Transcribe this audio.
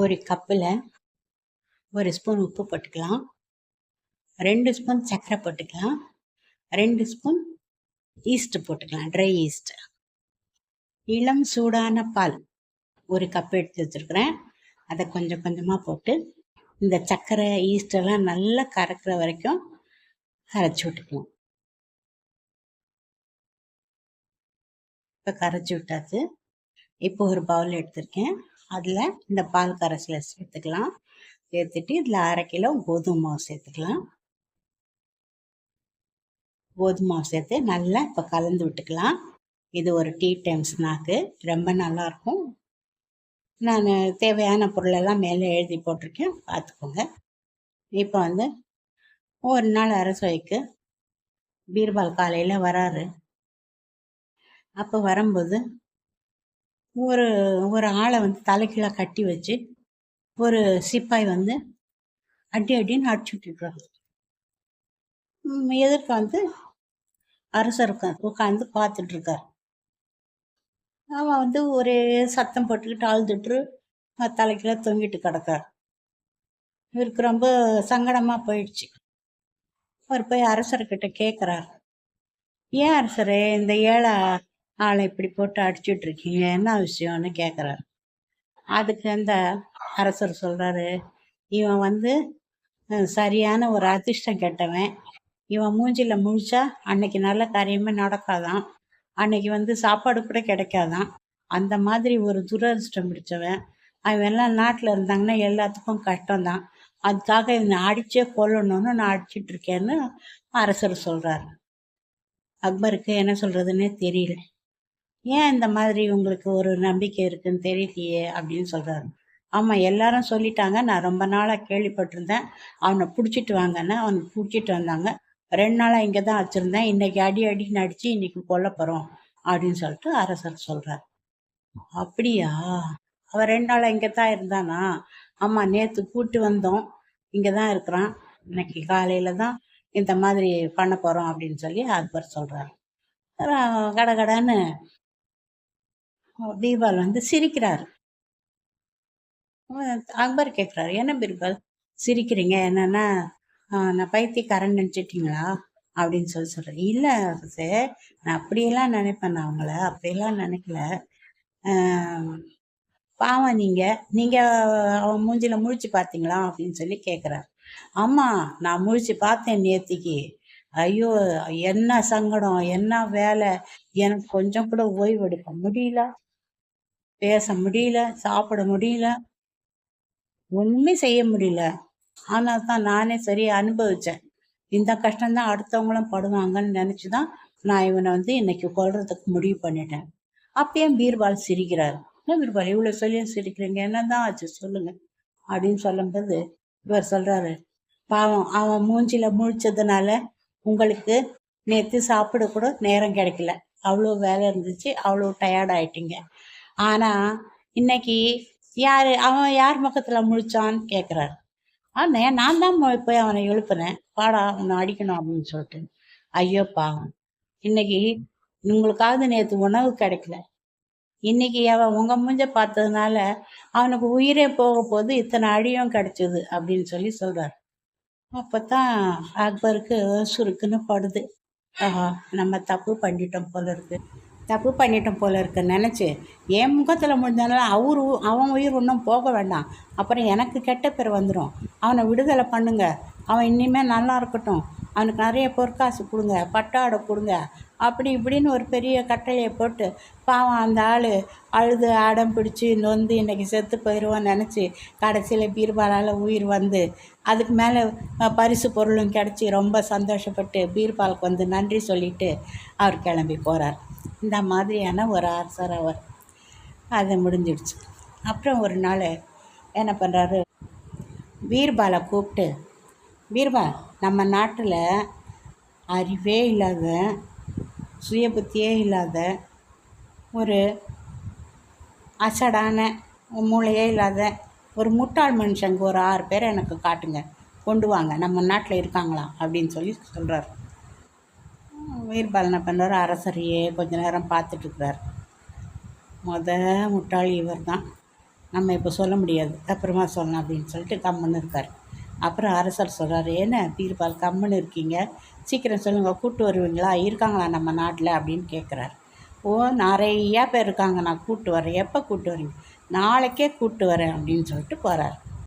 ஒரு கப்பில் ஒரு ஸ்பூன் உப்பு போட்டுக்கலாம். ரெண்டு ஸ்பூன் சர்க்கரை போட்டுக்கலாம். ரெண்டு ஸ்பூன் ஈஸ்ட் போட்டுக்கலாம் ட்ரை ஈஸ்ட் இளம் சூடான பால் ஒரு கப் எடுத்து வச்சுருக்கிறேன். அதை கொஞ்சம் கொஞ்சமாக போட்டு இந்த சர்க்கரை ஈஸ்டெல்லாம் நல்லா கறக்கிற வரைக்கும் கரைச்சி விட்டுக்கலாம். இப்போ கரைச்சி விட்டாச்சு. இப்போ ஒரு பவுல் எடுத்திருக்கேன். அதில் இந்த பால் கரைசலை சேர்த்துக்கலாம். சேர்த்துட்டு இதில் அரை கிலோ கோதுமை மாவு சேர்த்துக்கலாம். கோதுமை மாவு சேர்த்து நல்லா இப்போ கலந்து விட்டுக்கலாம். இது ஒரு டீ டைம் ஸ்நாக்கு ரொம்ப நல்லாயிருக்கும் நான் தேவையான பொருளெல்லாம் மேலே எழுதி போட்டிருக்கேன். பார்த்துக்கோங்க. இப்போ வந்து ஒரு நாள் அரசவைக்கு பீர்பால் காலையில் வராரு. அப்போ வரும்போது ஒரு ஒரு ஆளை வந்து தலைக்கீழே கட்டி வச்சு ஒரு சிப்பாய் வந்து அடி அடின்னு அடிச்சு எதிர்க்க வந்து அரசர் உட்காந்து பார்த்துட்ருக்கார் அவன் வந்து ஒரே சத்தம் போட்டுக்கிட்டு அழுதுட்டு தலைக்கீழ தொங்கிட்டு கிடக்கார். இவருக்கு ரொம்ப சங்கடமாக போயிடுச்சு. அவர் போய் அரசர்கிட்ட கேட்குறார் ஏன் அரசரே இந்த ஏழை ஆளை இப்படி போட்டு அடிச்சுட்டு இருக்கீங்க என்ன விஷயம்னு கேட்குறாரு அதுக்கு அந்த அரசர் சொல்கிறாரு இவன் வந்து சரியான ஒரு அதிர்ஷ்டம் கெட்டவன். இவன் மூஞ்சியில் முழிச்சா அன்னைக்கு நல்ல காரியமே நடக்காதான். அன்னைக்கு வந்து சாப்பாடு கூட கிடைக்காதான். அந்த மாதிரி ஒரு துரதிருஷ்டம் பிடிச்சவன். அவன் எல்லாம் நாட்டில் இருந்தாங்கன்னா எல்லாத்துக்கும் கஷ்டம்தான். அதுக்காக இவனை அடிச்சே கொல்லணும்னு நான் அடிச்சிட்டு இருக்கேன்னு அரசர் சொல்கிறாரு அக்பருக்கு என்ன சொல்கிறதுன்னே தெரியல. ஏன் இந்த மாதிரி உங்களுக்கு ஒரு நம்பிக்கை இருக்குன்னு தெரியலையே அப்படின்னு சொல்கிறாரு ஆமாம் எல்லாரும் சொல்லிட்டாங்க. நான் ரொம்ப நாளாக கேள்விப்பட்டிருந்தேன். அவனை பிடிச்சிட்டு வாங்கன்னு அவனை பிடிச்சிட்டு வந்தாங்க. ரெண்டு நாளாக இங்கே தான் வச்சுருந்தேன். இன்றைக்கி அடி அடின்னு நடித்து இன்றைக்கி கொல்ல போகிறோம் அப்படின்னு சொல்லிட்டு அரசர் சொல்கிறார் அப்படியா? அவன் ரெண்டு நாளாக இங்கே தான் இருந்தானா? ஆமாம் நேற்று கூட்டு வந்தோம். இங்கே தான் இருக்கிறான். இன்னைக்கு காலையில் தான் இந்த மாதிரி பண்ண போகிறோம் அப்படின்னு சொல்லி அக்பர் சொல்கிறார் கடகடன்னு பீர்பால் வந்து சிரிக்கிறார். அக்பர் கேட்குறாரு என்ன பீர்பால் சிரிக்கிறீங்க? என்னன்னா நான் பைத்தியக்காரன் நினச்சிட்டிங்களா? அப்படின்னு சொல்லி சொல்கிறேன் இல்லை சார் நான் அப்படியெல்லாம் நினைப்பேன் நான் அவங்கள அப்படியெல்லாம் நினைக்கல. பாவம் நீங்கள் நீங்கள் அவன் மூஞ்சியில் முழிச்சு பார்த்தீங்களா? அப்படின்னு சொல்லி கேட்குறாரு ஆமாம் நான் முழிச்சு பார்த்தேன் நேத்திக்கு. ஐயோ என்ன சங்கடம் என்ன வேலை எனக்கு கொஞ்சம் கூட ஓய்வு எடுக்க முடியல. பேச முடியல சாப்பிட முடியல. ஒன்றுமே செய்ய முடியல. ஆனால் தான் நானே சரியாக அனுபவித்தேன் இந்த கஷ்டம்தான் அடுத்தவங்களும் படுவாங்கன்னு நினச்சி தான் நான் இவனை வந்து இன்னைக்கு கொள்றதுக்கு முடிவு பண்ணிட்டேன். அப்பயும் பீர்பால் சிரிக்கிறார்? என்ன பீர்பால் இவ்வளோ சொல்லியும் சிரிக்கிறீங்க? என்ன தான் ஆச்சு? சொல்லுங்க. அப்படின்னு சொல்லும்போது இவர் சொல்கிறாரு பாவம் அவன் மூஞ்சில முழிச்சதுனால உங்களுக்கு நேற்று சாப்பிட கூட நேரம் கிடைக்கல. அவ்வளோ வேலை இருந்துச்சு அவ்வளோ டயர்ட் ஆயிட்டீங்க. ஆனால் இன்னைக்கு யார் அவன் யார் முகத்தில் முழிச்சான்னு கேட்குறாரு ஆனால் நான் தான் போய் அவனை எழுப்புனேன் பாடா அவனை அடிக்கணும் அப்படின்னு சொல்லிட்டு. ஐயோ பாவம். இன்னைக்கு உங்களுக்காவது நேற்று உணவு கிடைக்கல. இன்னைக்கு அவன் உங்க மூஞ்ச பார்த்ததுனால அவனுக்கு உயிரே போக போது இத்தனை அடியும் கிடைச்சது அப்படின்னு சொல்லி சொல்கிறாரு அப்போ தான் அக்பருக்கு சுருக்குன்னு படுது. ஆஹா நம்ம தப்பு பண்ணிட்டோம் போல இருக்கு. தப்பு பண்ணிட்டோம் போல இருக்க நினச்சி. என் முகத்தில் முடிஞ்சதுனால அவர் அவன் உயிர் ஒன்றும் போக வேண்டாம். அப்புறம் எனக்கு கெட்ட பேர் வந்துடும் அவனை விடுதலை பண்ணுங்க. அவன் இனிமேல் நல்லா இருக்கட்டும். அவனுக்கு நிறைய பொற்காசு கொடுங்க பட்டாடை கொடுங்க அப்படி இப்படின்னு ஒரு பெரிய கட்டளையை போட்டு பாவம் அந்த ஆள் அழுது அடம் பிடிச்சி நொந்து இன்றைக்கி செத்து போயிடுவோன்னு நினச்சி கடைசியில் பீர்பாலால் உயிர் வந்து அதுக்கு மேலே பரிசு பொருளும் கிடச்சி ரொம்ப சந்தோஷப்பட்டு பீர்பாலுக்கு வந்து நன்றி சொல்லிவிட்டு அவர் கிளம்பி போகிறார் இந்த மாதிரியான ஒரு அரசர் அவர். அது முடிஞ்சிடுச்சு. அப்புறம் ஒரு நாள் என்ன பண்ணுறாரு பீர்பாலை கூப்பிட்டு பீர்பால் நம்ம நாட்டில் அறிவே இல்லாத சுய புத்தியே இல்லாத ஒரு அசடான மூளையே இல்லாத ஒரு முட்டாள் மனுஷங்க ஒரு ஆறு பேரை எனக்கு காட்டுங்க. கொண்டு வாங்க. நம்ம நாட்டில் இருக்காங்களா? அப்படின்னு சொல்லி சொல்கிறார் வீர்பாலனை என்ன பண்ணுறாரு அரசரையே கொஞ்ச நேரம் பார்த்துட்ருக்கிறார் மொத முட்டாள் இவர் தான் நம்ம இப்போ சொல்ல முடியாது. அப்புறமா சொல்லலாம் அப்படின்னு சொல்லிட்டு கம்முன்னு இருக்கார். அப்புறம் அரசர் சொல்கிறாரு என்ன பீர்பால் கம்முன்னு இருக்கீங்க? சீக்கிரம் சொல்லுங்கள் கூட்டு வருவீங்களா? இருக்காங்களா நம்ம நாட்டில்? அப்படின்னு கேட்குறாரு ஓ நிறையா பேர் இருக்காங்க நான் கூட்டு வரேன். எப்போ கூட்டு வரீங்க? நாளைக்கே கூட்டு வரேன் அப்படின்னு சொல்லிட்டு போகிறார்